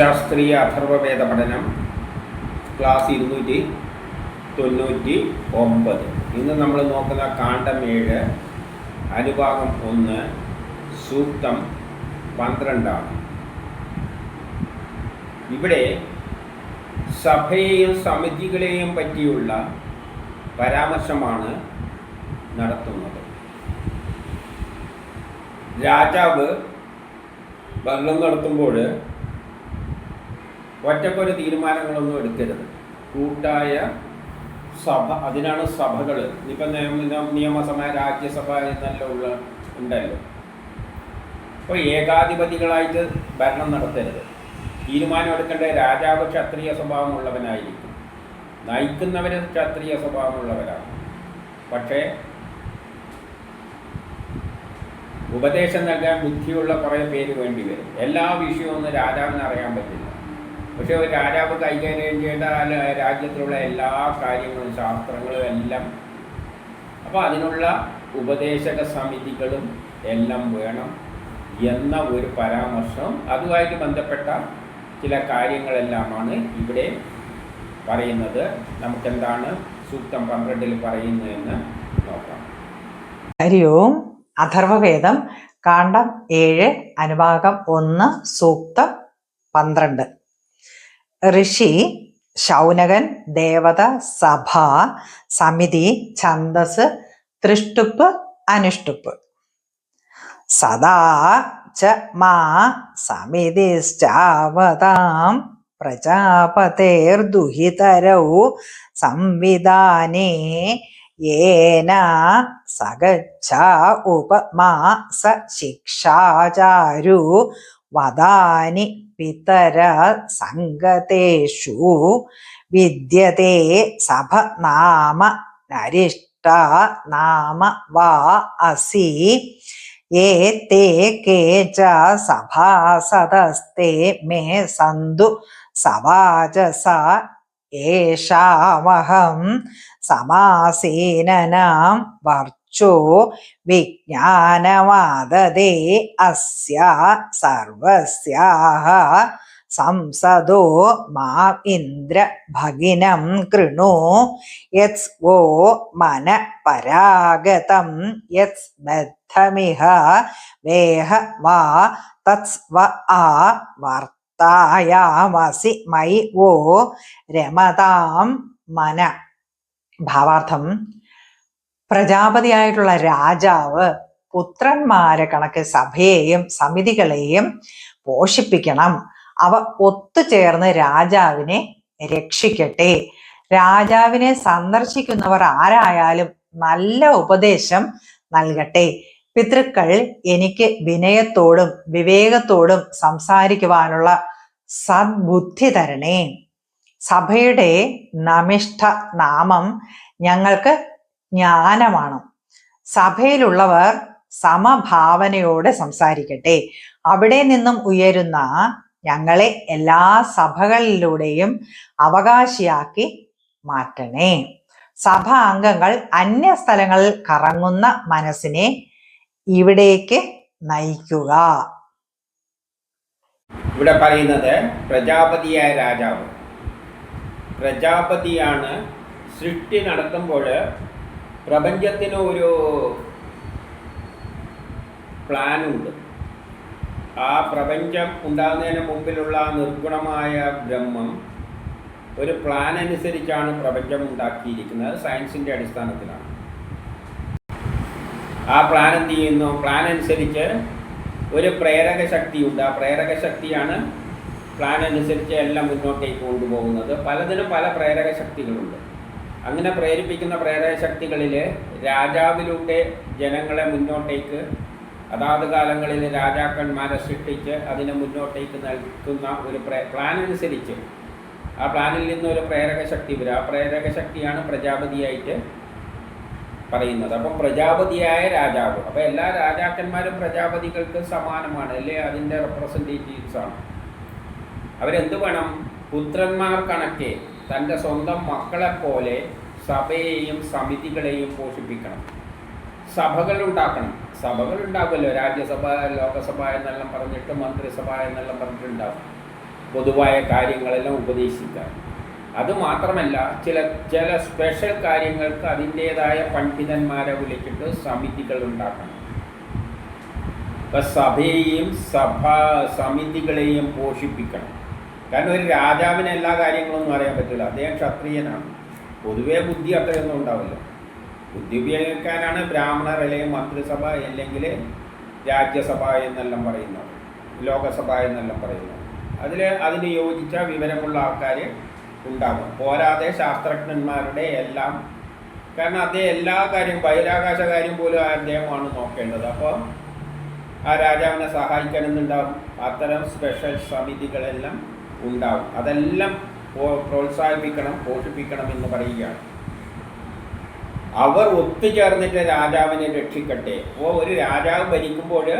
ശാസ്ത്രീയ അഥർവവേദ പഠനം ക്ലാസ് ഇരുന്നൂറ്റി തൊണ്ണൂറ്റി ഒമ്പത്. ഇന്ന് നമ്മൾ നോക്കുന്ന കാണ്ഡം ഏഴ് അനുഭാഗം ഒന്ന് സൂക്തം പന്ത്രണ്ടാണ്. ഇവിടെ സഭയെയും സമിതികളെയും പറ്റിയുള്ള പരാമർശമാണ് നടത്തുന്നത്. രാജാവ് ഭരണം നടത്തുമ്പോൾ ഒറ്റക്കൊരു തീരുമാനങ്ങളൊന്നും എടുക്കരുത്. കൂട്ടായ സഭ അതിനാണ് സഭകൾ ഇപ്പം നിയമസഭ രാജ്യസഭ എന്നെല്ലാം ഉള്ള ഉണ്ടല്ലോ. അപ്പോൾ ഏകാധിപതികളായിട്ട് ഭരണം നടത്തരുത്. തീരുമാനം എടുക്കേണ്ട രാജാവ് ക്ഷത്രിയ സ്വഭാവമുള്ളവനായിരിക്കും. നയിക്കുന്നവർ ക്ഷത്രിയ സ്വഭാവമുള്ളവരാണ്. പക്ഷേ ഉപദേശം നൽകാൻ ബുദ്ധിയുള്ള കുറേ പേര് വേണ്ടി വരും. എല്ലാ വിഷയവും ഒന്ന് രാജാവിന് അറിയാൻ പറ്റില്ല. പക്ഷെ ഒരു രാജാവ് കൈകാര്യം ചെയ്യേണ്ട രാജ്യത്തിലുള്ള എല്ലാ കാര്യങ്ങളും ശാസ്ത്രങ്ങളും എല്ലാം. അപ്പോൾ അതിനുള്ള ഉപദേശക സമിതികളും എല്ലാം വേണം എന്ന ഒരു പരാമർശം അതുമായിട്ട് ബന്ധപ്പെട്ട ചില കാര്യങ്ങളെല്ലാമാണ് ഇവിടെ പറയുന്നത്. നമുക്കെന്താണ് സൂക്തം പന്ത്രണ്ടിൽ പറയുന്നതെന്ന് നോക്കാം. ഹരി ഓം അഥർവവേദം കാണ്ഡം ഏഴ് അനുഭാഗം ഒന്ന് സൂക്തം പന്ത്രണ്ട്. ഋഷി ശൗനകൻ ദേവത സഭ സമിതി ഛന്ദസ് തൃഷ്ടുപ്പ് അനുഷ്ടുപ്പ്. സദാ ച മാ സമിതിശ്ചാവതാം പ്രജാപതേർദുഹിതരൗ സംവിധാനേ യേന സഗച്ഛ ഉപമാ സ ശിക്ഷാചാരു വദാനി പിതര സംഗതേഷു വിദ്യത്തെ സഭ നാമ നരിഷ്ട നാമ വാ അസി ये ते के च सभासदस्ते मे सन्तु सवाचसा येषामहं समासीननां ചോ വിജ്ഞാനമാദതേ അസ്യ സർവസ്യാഹ സംസദോ മാ ഇന്ദ്ര ഭഗിനം കൃണു. യത്സ് വോ മന പരാഗതം യത്സ് ബദ്ധമിഹ വേഹ വാ. തത്സ് വ ആ വർത്തായാമസി മൈ വോ രമതാം മന. ഭാവാർത്ഥം പ്രജാപതിയായിട്ടുള്ള രാജാവ് പുത്രന്മാരെ കണക്ക് സഭയെയും സമിതികളെയും പോഷിപ്പിക്കണം. അവ ഒത്തുചേർന്ന് രാജാവിനെ രക്ഷിക്കട്ടെ. രാജാവിനെ സന്ദർശിക്കുന്നവർ ആരായാലും നല്ല ഉപദേശം നൽകട്ടെ. പിതൃക്കൾ എനിക്ക് വിനയത്തോടും വിവേകത്തോടും സംസാരിക്കുവാനുള്ള സദ്ബുദ്ധി തരണേ. സഭയുടെ നമിഷ്ഠ നാമം ഞങ്ങൾക്ക് ജ്ഞാനമാണ്. സഭയിലുള്ളവർ സമഭാവനയോടെ സംസാരിക്കട്ടെ. അവിടെ നിന്നും ഉയരുന്ന ഞങ്ങളെ എല്ലാ സഭകളിലൂടെയും അവകാശിയാക്കി മാറ്റണേ. സഭ അംഗങ്ങൾ അന്യ സ്ഥലങ്ങളിൽ കറങ്ങുന്ന മനസ്സിനെ ഇവിടേക്ക് നയിക്കുക. ഇവിടെ പറയുന്നത് പ്രജാപതിയായ രാജാവ്. പ്രജാപതിയാണ് സൃഷ്ടി നടത്തുമ്പോൾ പ്രപഞ്ചത്തിന് ഒരു പ്ലാനുണ്ട്. ആ പ്രപഞ്ചം ഉണ്ടാകുന്നതിന് മുമ്പിലുള്ള നിർഗുണമായ ബ്രഹ്മം ഒരു പ്ലാൻ അനുസരിച്ചാണ് പ്രപഞ്ചം ഉണ്ടാക്കിയിരിക്കുന്നത്. സയൻസിന്റെ അടിസ്ഥാനത്തിലാണ്. ആ പ്ലാൻ എന്ത് ചെയ്യുന്നു? പ്ലാൻ അനുസരിച്ച് ഒരു പ്രേരക ശക്തിയുണ്ട്. ആ പ്രേരക ശക്തിയാണ് പ്ലാൻ അനുസരിച്ച് എല്ലാം മുന്നോട്ടേക്ക് കൊണ്ടുപോകുന്നത്. പലതിനും പല പ്രേരക ശക്തികളുണ്ട്. അങ്ങനെ പ്രേരിപ്പിക്കുന്ന പ്രേരശക്തികളിൽ രാജാവിലൂടെ ജനങ്ങളെ മുന്നോട്ടേക്ക് അതാത് കാലങ്ങളിൽ രാജാക്കന്മാരെ സൃഷ്ടിച്ച് അതിനെ മുന്നോട്ടേക്ക് നൽകുന്ന ഒരു പ്ലാൻ അനുസരിച്ച് ആ പ്ലാനിൽ നിന്ന് ഒരു പ്രേരക ശക്തി വരും. ആ പ്രേരക ശക്തിയാണ് പ്രജാപതിയായിട്ട് പറയുന്നത്. അപ്പം പ്രജാപതിയായ രാജാവ്. അപ്പോൾ എല്ലാ രാജാക്കന്മാരും പ്രജാപതികൾക്ക് സമാനമാണ്. അല്ലേ? അതിന്റെ റെപ്രസെന്റേറ്റീവ്സാണ് അവരെന്ത് വേണം? പുത്രന്മാർ കണക്കെ തന്റെ സ്വന്തം മക്കളെപ്പോലെ സഭയെയും സമിതികളെയും പോഷിപ്പിക്കണം. സഭകൾ ഉണ്ടാക്കണം സഭകൾ ഉണ്ടാകുമല്ലോ രാജ്യസഭ ലോകസഭ എന്നെല്ലാം പറഞ്ഞിട്ട് മന്ത്രിസഭ എന്നെല്ലാം പറഞ്ഞിട്ടുണ്ടാവും പൊതുവായ കാര്യങ്ങളെല്ലാം ഉപദേശിക്കാൻ അതുമാത്രമല്ല ചില ചില സ്പെഷ്യൽ കാര്യങ്ങൾക്ക് അതിന്റേതായ പണ്ഡിതന്മാരെ വിളിച്ചിട്ട് സമിതികൾ ഉണ്ടാക്കണം ഇപ്പം സഭയെയും സഭാ സമിതികളെയും പോഷിപ്പിക്കണം. കാരണം ഒരു രാജാവിന് എല്ലാ കാര്യങ്ങളൊന്നും അറിയാൻ പറ്റില്ല അദ്ദേഹം ക്ഷത്രിയനാണ്. പൊതുവേ ബുദ്ധി അത്രയൊന്നും ഉണ്ടാവില്ല. ബുദ്ധി ഉപയോഗിക്കാനാണ് ബ്രാഹ്മണർ അല്ലെങ്കിൽ മന്ത്രിസഭ അല്ലെങ്കിൽ രാജ്യസഭ എന്നെല്ലാം പറയുന്നത്. ലോകസഭ എന്നെല്ലാം പറയുന്നത്. അതിൽ അതിന് യോജിച്ച വിവരമുള്ള ആൾക്കാർ ഉണ്ടാകും. പോരാതെ ശാസ്ത്രജ്ഞന്മാരുടെ എല്ലാം. കാരണം അദ്ദേഹം എല്ലാ കാര്യവും ബഹിരാകാശ കാര്യം പോലും അദ്ദേഹമാണ് നോക്കേണ്ടത്. അപ്പോൾ ആ രാജാവിനെ സഹായിക്കണമെന്നുണ്ടാവും അത്തരം സ്പെഷ്യൽ സമിതികളെല്ലാം ഉണ്ടാവും. അതെല്ലാം പ്രോത്സാഹിപ്പിക്കണം പോഷിപ്പിക്കണം എന്ന് പറയുകയാണ്. അവർ ഒത്തുചേർന്നിട്ട് രാജാവിനെ രക്ഷിക്കട്ടെ. അപ്പോൾ ഒരു രാജാവ് ഭരിക്കുമ്പോൾ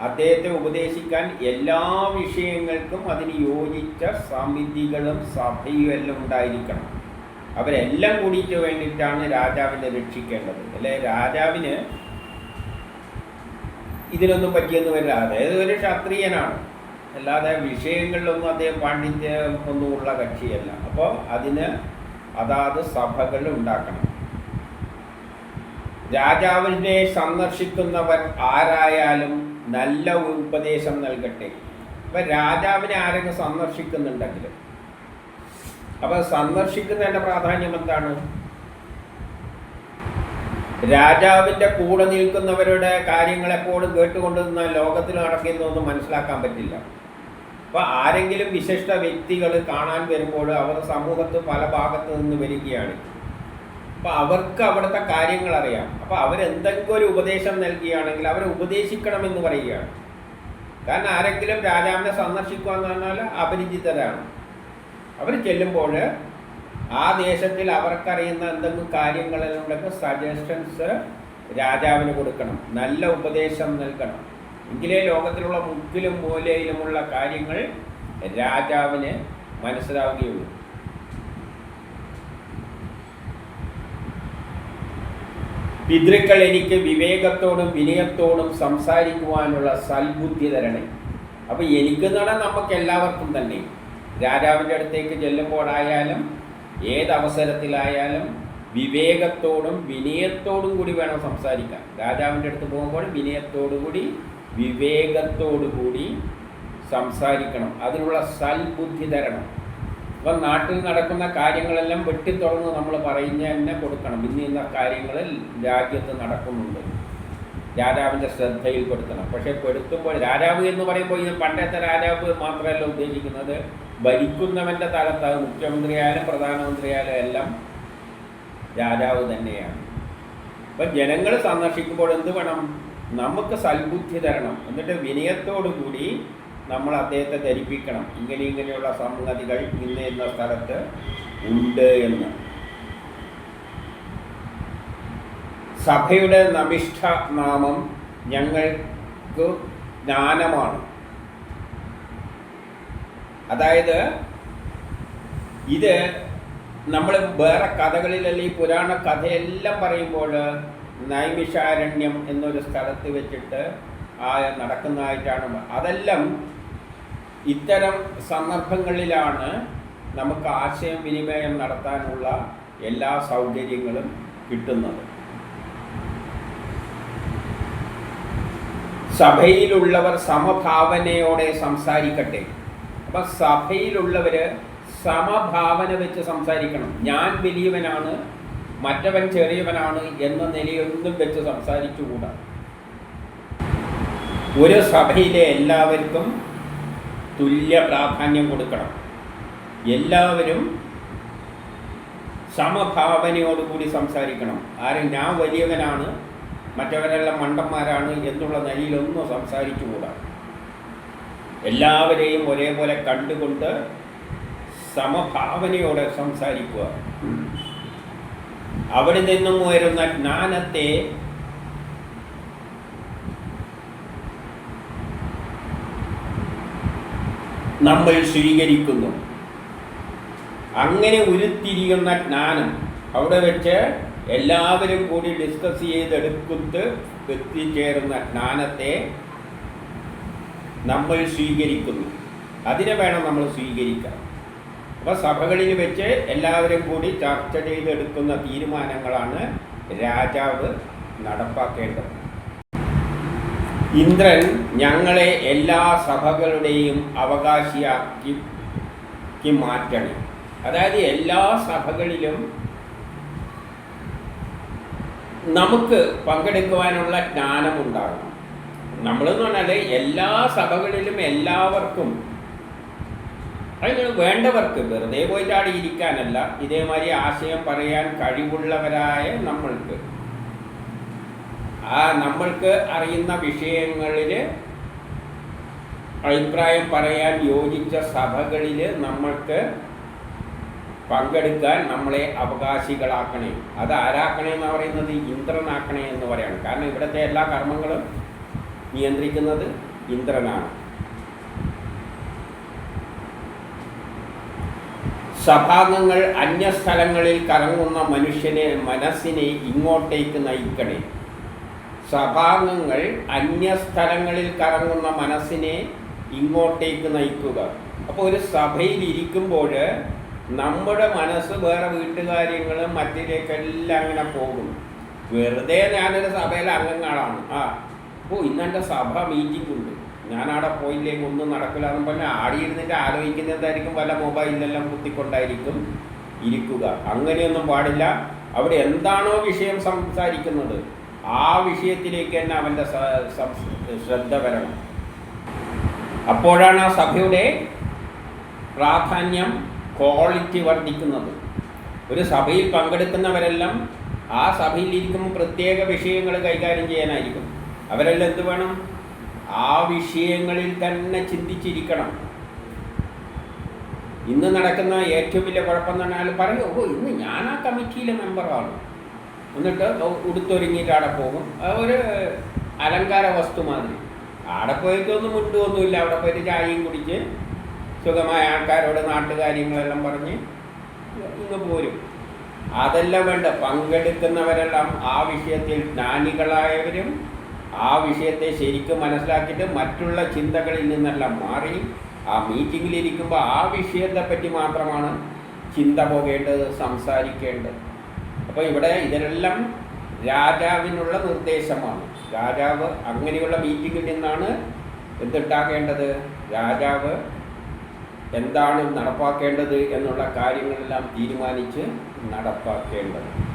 അദ്ദേഹത്തെ ഉപദേശിക്കാൻ എല്ലാ വിഷയങ്ങൾക്കും അതിന് യോജിച്ച സമിതികളും സഭയും എല്ലാം ഉണ്ടായിരിക്കണം. അവരെല്ലാം കൂടിയിട്ട് വേണ്ടിയിട്ടാണ് രാജാവിനെ രക്ഷിക്കേണ്ടത്. അല്ലെ? രാജാവിന് ഇതിനൊന്നും പറ്റിയെന്ന് വരില്ല അതായത് ഒരു ക്ഷത്രിയനാണ്. അല്ലാതെ വിഷയങ്ങളിലൊന്നും അദ്ദേഹം പാണ്ഡിത്യം ഒന്നും ഉള്ള കക്ഷിയല്ല. അപ്പോൾ അതിന് അതാത് സഭകൾ ഉണ്ടാക്കണം. രാജാവിനെ സന്ദർശിക്കുന്നവർ ആരായാലും നല്ല ഉപദേശം നൽകട്ടെ. അപ്പൊ രാജാവിനെ ആരെങ്കിലും സന്ദർശിക്കുന്നുണ്ടെങ്കിൽ അപ്പൊ സന്ദർശിക്കുന്നതിന്റെ പ്രാധാന്യം എന്താണ്? രാജാവിന്റെ കൂടെ നിൽക്കുന്നവരുടെ കാര്യങ്ങളെപ്പോഴും കേട്ടുകൊണ്ടിരുന്ന ലോകത്തിൽ നടക്കുന്നതൊന്നും മനസ്സിലാക്കാൻ പറ്റില്ല. അപ്പൊ ആരെങ്കിലും വിശിഷ്ട വ്യക്തികൾ കാണാൻ വരുമ്പോൾ അവർ സമൂഹത്ത് പല ഭാഗത്തു നിന്ന് വരികയാണ്. അപ്പൊ അവർക്ക് അവിടുത്തെ കാര്യങ്ങൾ അറിയാം. അപ്പൊ അവരെന്തെങ്കിലും ഒരു ഉപദേശം നൽകുകയാണെങ്കിൽ അവരെ ഉപദേശിക്കണം എന്ന് പറയുകയാണ്. കാരണം ആരെങ്കിലും രാജാവിനെ സന്ദർശിക്കുക എന്ന് പറഞ്ഞാൽ അപരിചിതരാണ്. അവർ ചെല്ലുമ്പോൾ ആ ദേശത്തിൽ അവർക്കറിയുന്ന എന്തെങ്കിലും കാര്യങ്ങളെല്ലാം ഉണ്ടെങ്കിൽ സജഷൻസ് രാജാവിന് കൊടുക്കണം. നല്ല ഉപദേശം നൽകണം. എങ്കിലേ ലോകത്തിലുള്ള മുക്കിലും മൂലയിലുമുള്ള കാര്യങ്ങൾ രാജാവിന് മനസ്സിലാവുകയുള്ളൂ. പിതൃക്കൾ എനിക്ക് വിവേകത്തോടും വിനയത്തോടും സംസാരിക്കുവാനുള്ള സൽബുദ്ധി തരണേ. അപ്പൊ എനിക്ക് നട നമുക്ക് എല്ലാവർക്കും തന്നെ രാജാവിന്റെ അടുത്തേക്ക് ചെല്ലുമ്പോഴായാലും ഏതവസരത്തിലായാലും വിവേകത്തോടും വിനയത്തോടും കൂടി വേണം സംസാരിക്കാൻ. രാജാവിന്റെ അടുത്ത് പോകുമ്പോൾ വിനയത്തോടു കൂടി വിവേകത്തോടു കൂടി സംസാരിക്കണം. അതിനുള്ള സൽബുദ്ധി തരണം. ഇപ്പം നാട്ടിൽ നടക്കുന്ന കാര്യങ്ങളെല്ലാം വെട്ടിത്തുറന്ന് നമ്മൾ പറയുന്ന തന്നെ കൊടുക്കണം. ഇന്ന ഇന്ന കാര്യങ്ങൾ രാജ്യത്ത് നടക്കുന്നുണ്ട്. രാജാവിന്റെ ശ്രദ്ധയിൽപ്പെടുത്തണം പക്ഷേ പെടുത്തുമ്പോൾ രാജാവ് എന്ന് പറയുമ്പോൾ ഇത് പണ്ടത്തെ രാജാവ് മാത്രമല്ല ഉദ്ദേശിക്കുന്നത്. ഭരിക്കുന്നവന്റെ തലത്ത് മുഖ്യമന്ത്രിയായാലും പ്രധാനമന്ത്രിയായാലും എല്ലാം രാജാവ് തന്നെയാണ്. അപ്പം ജനങ്ങൾ സന്ദർശിക്കുമ്പോൾ എന്ത് വേണം? നമുക്ക് സൽബുദ്ധി തരണം എന്നിട്ട് വിനയത്തോടു കൂടി നമ്മൾ അദ്ദേഹത്തെ ധരിപ്പിക്കണം. ഇങ്ങനെ ഇങ്ങനെയുള്ള സംഗതികൾ ഇന്ന എന്ന സ്ഥലത്ത് ഉണ്ട് എന്ന്. സഭയുടെ നമിഷ്ഠ നാമം ഞങ്ങൾക്ക് ജ്ഞാനമാണ്. അതായത് ഇത് നമ്മൾ വേറെ കഥകളിലല്ല ഈ പുരാണ കഥയെല്ലാം പറയുമ്പോൾ നൈമിഷാരണ്യം എന്നൊരു സ്ഥലത്ത് വെച്ചിട്ട് ആ നടക്കുന്നതായിട്ടാണ് അതെല്ലാം ഇത്തരം സന്ദർഭങ്ങളിലാണ് നമുക്ക് ആശയവിനിമയം നടത്താനുള്ള എല്ലാ സൗകര്യങ്ങളും കിട്ടുന്നത്. സഭയിലുള്ളവർ സമഭാവനയോടെ സംസാരിക്കട്ടെ. അപ്പം സഭയിലുള്ളവർ സമഭാവന വെച്ച് സംസാരിക്കണം. ഞാൻ വലിയവനാണ് മറ്റവൻ ചെറിയവനാണ് എന്ന നിലയൊന്നും വെച്ച് സംസാരിച്ചുകൂടാ. ഒരു സഭയിലെ എല്ലാവർക്കും തുല്യ പ്രാധാന്യം കൊടുക്കണം. എല്ലാവരും സമഭാവനയോടുകൂടി സംസാരിക്കണം. ആരും ഞാൻ വലിയവനാണ് മറ്റവരെല്ലാം മണ്ടന്മാരാണ് എന്നുള്ള നിലയിലൊന്നും സംസാരിച്ചുകൂടാ. എല്ലാവരെയും ഒരേപോലെ കണ്ടുകൊണ്ട് സമഭാവനയോടെ സംസാരിക്കുക. അവിടെ നിന്നും ഉയരുന്ന ജ്ഞാനത്തെ നമ്മൾ സ്വീകരിക്കുന്നു. അങ്ങനെ ഉരുത്തിരിയുന്ന ജ്ഞാനം അവിടെ വെച്ച് എല്ലാവരും കൂടി ഡിസ്കസ് ചെയ്തെടുക്കുന്നത് എത്തിച്ചേരുന്ന ജ്ഞാനത്തെ നമ്മൾ സ്വീകരിക്കുന്നു. അതിനെ വേണം നമ്മൾ സ്വീകരിക്കാൻ. അപ്പോൾ സഭകളിൽ വെച്ച് എല്ലാവരും കൂടി ചർച്ച ചെയ്തെടുക്കുന്ന തീരുമാനങ്ങളാണ് രാജാവ് നടപ്പാക്കേണ്ടത്. ഇന്ദ്രൻ ഞങ്ങളെ എല്ലാ സഭകളുടെയും അവകാശിയാക്കി ക്കി മാറ്റണം. അതായത് എല്ലാ സഭകളിലും നമുക്ക് പങ്കെടുക്കുവാനുള്ള ജ്ഞാനമുണ്ടാകണം. നമ്മളെന്ന് പറഞ്ഞാൽ എല്ലാ സഭകളിലും എല്ലാവർക്കും അതിന് വേണ്ടവർക്ക് വെറുതെ പോയിട്ട് ഇരിക്കാനല്ല ഇതേമാതിരി ആശയം പറയാൻ കഴിവുള്ളവരായ നമ്മൾക്ക്. ആ നമ്മൾക്ക് അറിയുന്ന വിഷയങ്ങളിൽ അഭിപ്രായം പറയാൻ യോജിച്ച സഭകളിൽ നമ്മൾക്ക് പങ്കെടുക്കാൻ നമ്മളെ അവകാശികളാക്കണേ. അത് ആരാക്കണേ എന്ന് പറയുന്നത്? ഇന്ദ്രനാക്കണേ എന്ന് പറയാണ്. കാരണം ഇവിടുത്തെ എല്ലാ കർമ്മങ്ങളും നിയന്ത്രിക്കുന്നത് ഇന്ദ്രനാണ്. സഭാംഗങ്ങൾ അന്യസ്ഥലങ്ങളിൽ കറങ്ങുന്ന മനുഷ്യനെ മനസ്സിനെ ഇങ്ങോട്ടേക്ക് നയിക്കണേ. സഭാംഗങ്ങൾ അന്യസ്ഥലങ്ങളിൽ കറങ്ങുന്ന മനസ്സിനെ ഇങ്ങോട്ടേക്ക് നയിക്കുക. അപ്പോൾ ഒരു സഭയിൽ ഇരിക്കുമ്പോൾ നമ്മുടെ മനസ്സ് വേറെ വീട്ടുകാര്യങ്ങളും മറ്റിലേക്കെല്ലാം അങ്ങനെ പോകും. വെറുതെ ഞാനൊരു സഭയിലെ അംഗങ്ങളാണ്. ആ ഓ ഇന്നെന്റെ സഭ മീറ്റിംഗ് ഉണ്ട്. ഞാൻ അവിടെ പോയില്ലെങ്കിൽ ഒന്നും നടക്കില്ല എന്ന് പറഞ്ഞാൽ ആടി ഇരുന്നിട്ട് ആലോചിക്കുന്നതായിരിക്കും വല്ല മൊബൈലിലെല്ലാം കുത്തിക്കൊണ്ടായിരിക്കും ഇരിക്കുക. അങ്ങനെയൊന്നും പാടില്ല. അവിടെ എന്താണോ വിഷയം സംസാരിക്കുന്നത് ആ വിഷയത്തിലേക്ക് തന്നെ അവന്റെ ശ്രദ്ധ വരണം. അപ്പോഴാണ് ആ സഭയുടെ പ്രാധാന്യം ക്വാളിറ്റി വർദ്ധിക്കുന്നത്. ഒരു സഭയിൽ പങ്കെടുക്കുന്നവരെല്ലാം ആ സഭയിൽ ഇരിക്കുമ്പോൾ പ്രത്യേക വിഷയങ്ങൾ കൈകാര്യം ചെയ്യാനായിരിക്കും. അവരെല്ലാം എന്ത് വേണം? ആ വിഷയങ്ങളിൽ തന്നെ ചിന്തിച്ചിരിക്കണം. ഇന്ന് നടക്കുന്ന ഏറ്റവും വലിയ കുഴപ്പം എന്ന് പറഞ്ഞാൽ പറയും ഓ ഇന്ന് ഞാൻ ആ കമ്മിറ്റിയിലെ മെമ്പറാണ് എന്നിട്ട് ഉടുത്തൊരുങ്ങിയിട്ട് അവിടെ പോകും. ഒരു അലങ്കാര വസ്തു മാതിരി. അവിടെ പോയിട്ടൊന്നും മുണ്ടുമൊന്നുമില്ല അവിടെ പോയിട്ട് ചായയും കുടിച്ച് സുഖമായ ആൾക്കാരോട് നാട്ടുകാര്യങ്ങളെല്ലാം പറഞ്ഞ് ഇങ്ങ് പോരും. അതെല്ലാം വേണ്ട. പങ്കെടുക്കുന്നവരെല്ലാം ആ വിഷയത്തിൽ ജ്ഞാനികളായവരും ആ വിഷയത്തെ ശരിക്കും മനസ്സിലാക്കിയിട്ട് മറ്റുള്ള ചിന്തകളിൽ നിന്നെല്ലാം മാറി ആ മീറ്റിങ്ങിലിരിക്കുമ്പോൾ ആ വിഷയത്തെ പറ്റി മാത്രമാണ് ചിന്ത പോകേണ്ടത് സംസാരിക്കേണ്ടത്. അപ്പോൾ ഇവിടെ ഇതിനെല്ലാം രാജാവിനുള്ള നിർദ്ദേശമാണ്. രാജാവ് അങ്ങനെയുള്ള മീറ്റിങ്ങിൽ നിന്നാണ് എന്തുണ്ടാകേണ്ടത്? രാജാവ് എന്താണ് നടപ്പാക്കേണ്ടത് എന്നുള്ള കാര്യങ്ങളെല്ലാം തീരുമാനിച്ച് നടപ്പാക്കേണ്ടത്.